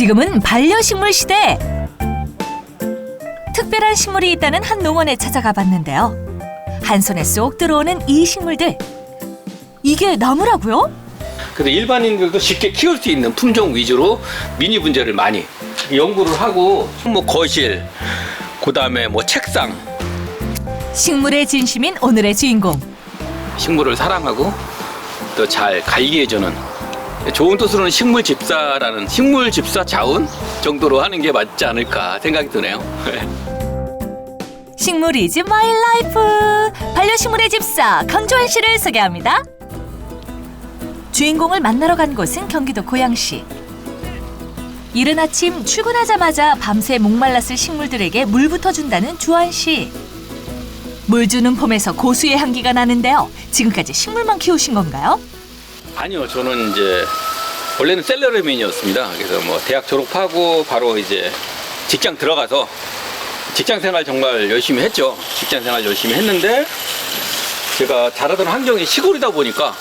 지금은 반려식물 시대. 특별한 식물이 있다는 한 농원에 찾아가 봤는데요. 한 손에 쏙 들어오는 이 식물들. 이게 나무라고요? 그래서 일반인들도 쉽게 키울 수 있는 품종 위주로 미니 분재를 많이 연구를 하고 뭐 거실, 그다음에 뭐 책상, 식물의 진심인 오늘의 주인공. 식물을 사랑하고 또 잘 관리해주는 좋은 뜻으로는 식물 집사라는 식물 집사 자원 정도로 하는 게 맞지 않을까 생각이 드네요. 식물 이즈 마이 라이프 반려식물의 집사 강조한 씨를 소개합니다. 주인공을 만나러 간 곳은 경기도 고양시. 이른 아침 출근하자마자 밤새 목말랐을 식물들에게 물부터 준다는 주한 씨. 물 주는 폼에서 고수의 향기가 나는데요. 지금까지 식물만 키우신 건가요? 아니요, 저는 이제 원래는 셀러리맨이었습니다. 그래서 뭐 대학 졸업하고 바로 이제 직장 들어가서 직장 생활 정말 열심히 했죠. 직장 생활 열심히 했는데 제가 자라던 환경이 시골이다 보니까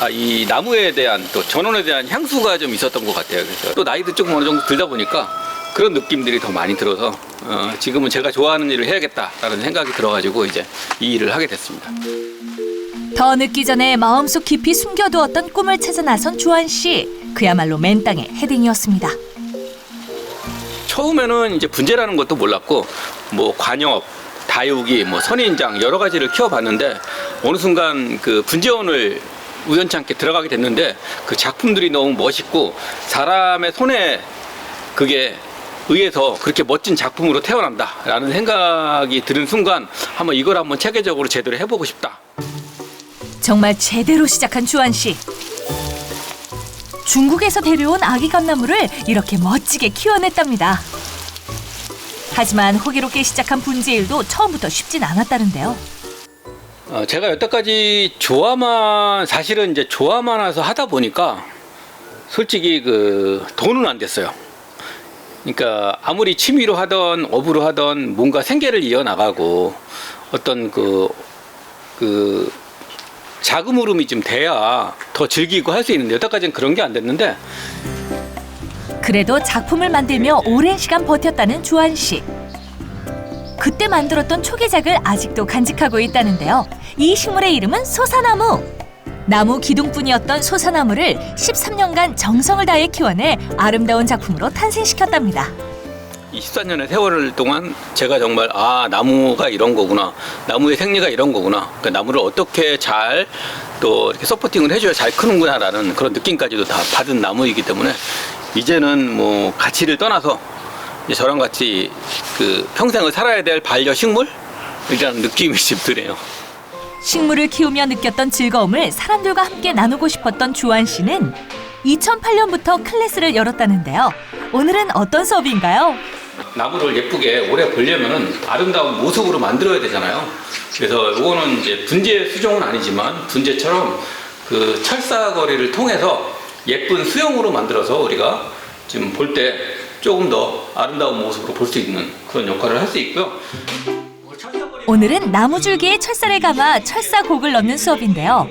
아, 이 나무에 대한 또 전원에 대한 향수가 좀 있었던 것 같아요. 그래서 또 나이도 조금 어느 정도 들다 보니까 그런 느낌들이 더 많이 들어서 어, 지금은 제가 좋아하는 일을 해야겠다라는 생각이 들어가지고 이제 이 일을 하게 됐습니다. 더 늦기 전에 마음속 깊이 숨겨두었던 꿈을 찾아 나선 주한 씨. 그야말로 맨땅의 헤딩이었습니다. 처음에는 이제 분재라는 것도 몰랐고 뭐 관엽, 다육이, 뭐 선인장 여러 가지를 키워봤는데 어느 순간 그 분재원을 우연찮게 들어가게 됐는데 그 작품들이 너무 멋있고 사람의 손에 그게 의해서 그렇게 멋진 작품으로 태어난다라는 생각이 드는 순간 한번 이걸 한번 체계적으로 제대로 해보고 싶다. 정말 제대로 시작한 주한 씨. 중국에서 데려온 아기 감나무를 이렇게 멋지게 키워냈답니다. 하지만 호기롭게 시작한 분재 일도 처음부터 쉽진 않았다는데요. 어, 제가 여태까지 조화만 사실은 이제 조화만 와서 하다 보니까 솔직히 그 돈은 안 됐어요. 그러니까 아무리 취미로 하던 업으로 하던 뭔가 생계를 이어 나가고 어떤 그 그 자금 흐름이 좀 돼야 더 즐기고 할 수 있는데 여태까지는 그런 게 안 됐는데 그래도 작품을 만들며 오랜 시간 버텼다는 주한 씨. 그때 만들었던 초기작을 아직도 간직하고 있다는데요. 이 식물의 이름은 소사나무. 나무 기둥뿐이었던 소사나무를 13년간 정성을 다해 키워내 아름다운 작품으로 탄생시켰답니다. 24년의 세월 동안 제가 정말 아 나무가 이런 거구나 나무의 생리가 이런 거구나 그 나무를 어떻게 잘 또 이렇게 서포팅을 해줘야 잘 크는구나라는 그런 느낌까지도 다 받은 나무이기 때문에 이제는 뭐 가치를 떠나서 저랑 같이 그 평생을 살아야 될 반려 식물이라는 느낌이 좀 드네요. 식물을 키우며 느꼈던 즐거움을 사람들과 함께 나누고 싶었던 주한 씨는 2008년부터 클래스를 열었다는데요. 오늘은 어떤 수업인가요? 나무를 예쁘게 오래 보려면은 아름다운 모습으로 만들어야 되잖아요. 그래서 이거는 이제 분재 수종은 아니지만 분재처럼 그 철사거리를 통해서 예쁜 수영으로 만들어서 우리가 지금 볼 때 조금 더 아름다운 모습으로 볼 수 있는 그런 역할을 할 수 있고요. 오늘은 나무 줄기에 철사를 감아 철사곡을 넣는 수업인데요.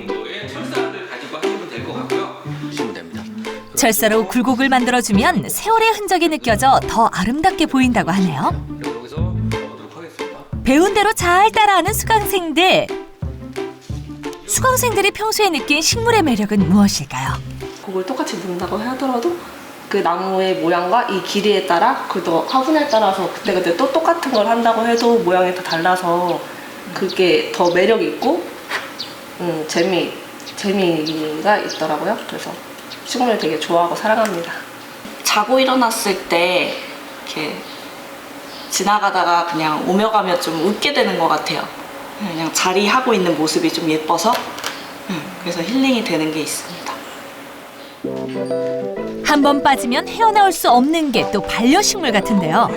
철사로 굴곡을 만들어주면 세월의 흔적이 느껴져 더 아름답게 보인다고 하네요. 배운 대로 잘 따라하는 수강생들. 수강생들이 평소에 느낀 식물의 매력은 무엇일까요? 곡을 똑같이 넣는다고 하더라도 그 나무의 모양과 이 길이에 따라 그또 화분에 따라서 그때그때 또 똑같은 걸 한다고 해도 모양이 다 달라서 그게 더 매력 있고 음, 재미 재미가 있더라고요. 그래서 식물을 되게 좋아하고 사랑합니다. 자고 일어났을 때 이렇게 지나가다가 그냥 오며 가며 좀 웃게 되는 것 같아요. 그냥 자리하고 있는 모습이 좀 예뻐서 음, 그래서 힐링이 되는 게 있습니다. 한 번 빠지면 헤어나올 수 없는 게 또 반려식물 같은데요.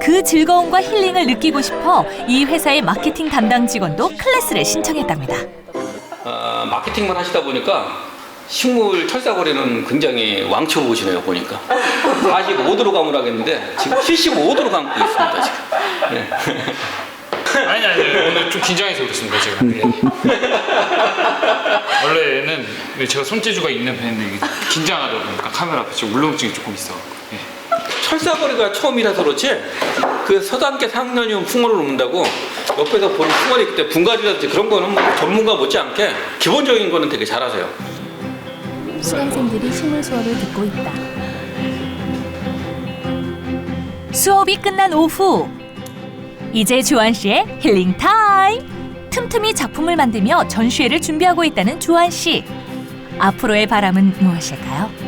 그 즐거움과 힐링을 느끼고 싶어 이 회사의 마케팅 담당 직원도 클래스를 신청했답니다. 어, 마케팅만 하시다 보니까 식물 철사거리는 굉장히 왕초 보시네요 보니까 45도로 감으라겠는데 지금 75도로 감고 있습니다 지금 네. 아니 아니 오늘 좀 긴장해서 그렇습니다 제가. 예. 원래는 제가 손재주가 있는 편인데 긴장하다 보니까 카메라 앞에 지금 울렁증이 조금 있어. 예. 철사거리가 처음이라서 그렇지 그 서단계 상년이면 풍어를 놓는다고 옆에서 보는 풍어리 그때 분갈이라든지 그런 거는 뭐 전문가 못지않게 기본적인 거는 되게 잘하세요. 수강생들이 식물 수업을 듣고 있다. 수업이 끝난 오후 이제 조한 씨의 힐링 타임 틈틈이 작품을 만들며 전시회를 준비하고 있다는 조한 씨 앞으로의 바람은 무엇일까요?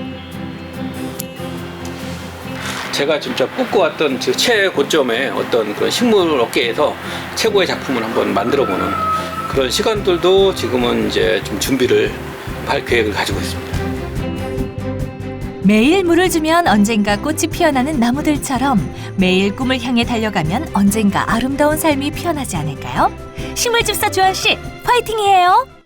제가 진짜 꿈꿔왔던 그 최고점의 어떤 그런 식물 업계에서 최고의 작품을 한번 만들어보는 그런 시간들도 지금은 이제 좀 준비를 할 계획을 가지고 있습니다. 매일 물을 주면 언젠가 꽃이 피어나는 나무들처럼 매일 꿈을 향해 달려가면 언젠가 아름다운 삶이 피어나지 않을까요? 식물집사 조한 씨 파이팅이에요.